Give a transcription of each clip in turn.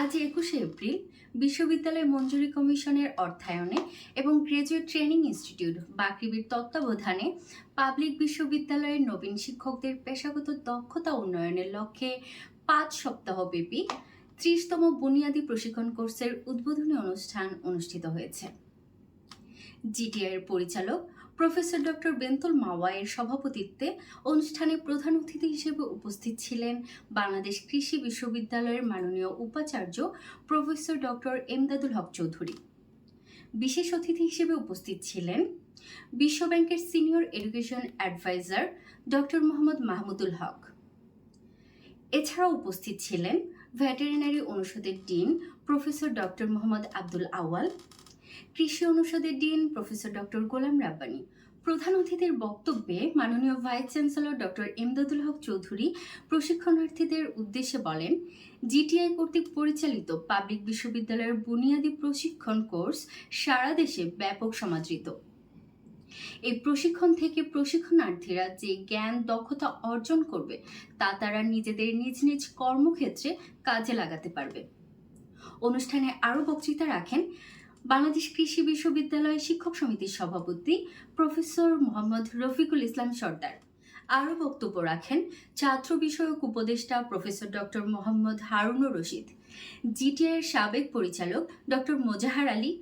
আজ একুশে এপ্রিল, বিশ্ববিদ্যালয় মঞ্জুরি কমিশনের অর্থায়নে এবং গ্রাজুয়েট ট্রেনিং ইনস্টিটিউট বাকৃবির তত্ত্বাবধানে পাবলিক বিশ্ববিদ্যালয়ের নবীন শিক্ষকদের পেশাগত দক্ষতা উন্নয়নের লক্ষ্যে পাঁচ সপ্তাহব্যাপী ত্রিশতম বুনিয়াদী প্রশিক্ষণ কোর্সের উদ্বোধনী অনুষ্ঠান অনুষ্ঠিত হয়েছে। জিটিআইয়ের পরিচালক প্রফেসর ডক্টর বেন্তল মাওয়ায়ের সভাপতিত্বে অনুষ্ঠানে প্রধান অতিথি হিসেবে উপস্থিত ছিলেন বাংলাদেশ কৃষি বিশ্ববিদ্যালয়ের মাননীয় উপাচার্য প্রফেসর ডক্টর এমদাদুল হক চৌধুরী। বিশেষ অতিথি হিসেবে উপস্থিত ছিলেন বিশ্ব ব্যাংকের senior education adviser doctor Mohammad Mahmudul Haque. এছাড়াও উপস্থিত ছিলেন ভেটেরিনারি অনুষদের dean professor doctor Mohammad Abdul Awal কৃষি অনুষদের dean professor doctor Golam Rabbani. প্রধান অতিথির বক্তব্যে মাননীয় vice chancellor doctor Emdadul Haque Chowdhury প্রশিক্ষণার্থীদের উদ্দেশ্যে বলেন, জিটিআই কর্তৃক পরিচালিত পাবলিক বিশ্ববিদ্যালয়ের বুনিয়াদী প্রশিক্ষণ কোর্স সারা দেশে ব্যাপক সমাদৃত। এই প্রশিক্ষণ থেকে প্রশিক্ষণার্থীরা যে জ্ঞান, দক্ষতা অর্জন করবে, তা তারা নিজেদের নিজ নিজ কর্মক্ষেত্রে কাজে লাগাতে পারবে। অনুষ্ঠানে আরও বক্তৃতা রাখেন বাংলাদেশ কৃষি বিশ্ববিদ্যালয় শিক্ষক সমিতির সভাপতি প্রফেসর মোহাম্মদ রফিকুল ইসলাম সর্দার। আরও বক্তব্য রাখেন ছাত্র বিষয়ক উপদেষ্টা প্রফেসর ডক্টর মোহাম্মদ হারুনুর রশিদ জিটিআইয়ের সাবেক পরিচালক ডক্টর মোজাহার আলী,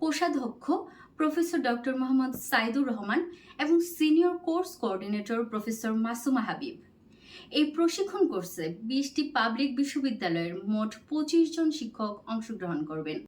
কোষাধ্যক্ষ প্রফেসর ডক্টর মোহাম্মদ সাইদুর রহমান এবং senior course coordinator professor Masuma Habib. এই প্রশিক্ষণ কোর্সে বিশটি পাবলিক বিশ্ববিদ্যালয়ের মোট পঁচিশ জন শিক্ষক অংশগ্রহণ করবেন।